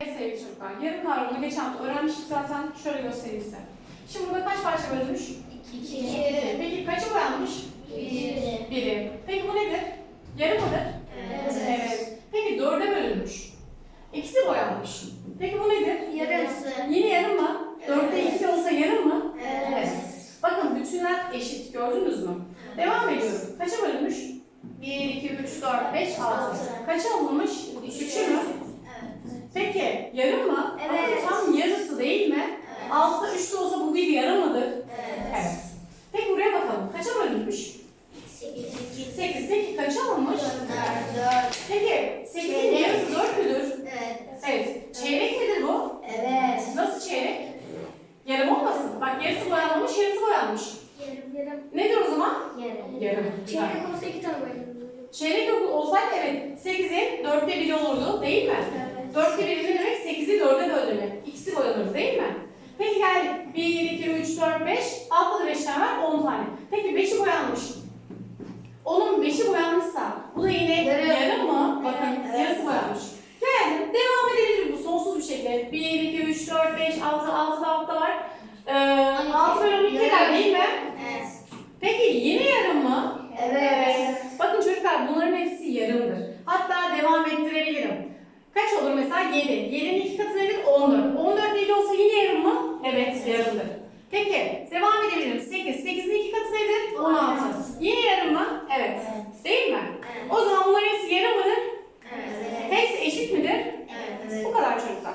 Evet sevgili çocuklar, yarım kavramını geçen hafta öğrenmiştik zaten. Şöyle göstereyim size. Şimdi burada kaç parça bölünmüş? İki. Peki kaçı boyanmış? Bir. Biri. Peki bu nedir? Yarım mıdır? Evet. Peki dörde bölünmüş. İkisi boyanmış. Peki bu nedir? Yarısı. Yine yarım mı? Dörtte Evet. iki olsa yarım mı? Evet. Bakın bütünler eşit. Gördünüz mü? Devam ediyorum. Kaça bölünmüş? 1, 2, 3, 4, 5, 6. Altı. Kaça alınmış? Üçü mü? Peki yarım mı? Evet. Ama Tam yarısı değil mi? Evet. Altıda üçte olsa bu bir yarım mıdır? Evet. Peki buraya bakalım. Kaça bölünmüş? Sekiz. 8. Peki kaça alınmış? Dört. Peki 8'in Çeyrek. yarısı 4 müdür? Evet. Evet. Çeyrek midir bu? Evet. Nasıl çeyrek? Yarım olmasın. Bak yarısı boyanmamış, yarısı boyanmış. Yarım. Yarım. Nedir o zaman? Yarım. Yarım. Çeyrek olsa iki tane var. Çeyrek yok olsaydı evet 8'in 4'te 1'i olurdu değil mi? Evet. 4'te 1'i ne demek? 8'i 4'e böl demek. İkisi boyanır değil mi? Peki geldik. 1, 2, 3, 4, 5. Altta da 5 tane var 10 tane. Peki 5'i boyanmış. Onun 5'i boyanmışsa bu da yine Yarım. yarım mı? Bakın Evet. yarısı boyanmış. Geldim. Devam edebilir bu sonsuz bir şekilde. 1, 2, 3, 4, 5, 6, 6 da altta var. Ee, 6 bölü 12 eder değil mi? Evet. Peki yine yarım mı? Evet. Bakın çocuklar bunların hepsi yarımdır. Hatta devam ettirebilirim. Kaç olur mesela 7. 7'nin iki katı nedir? 14. O zaman bunların hepsi yarı mıdır? Evet. Hepsi eşit midir? Evet. Bu kadar çocuklar.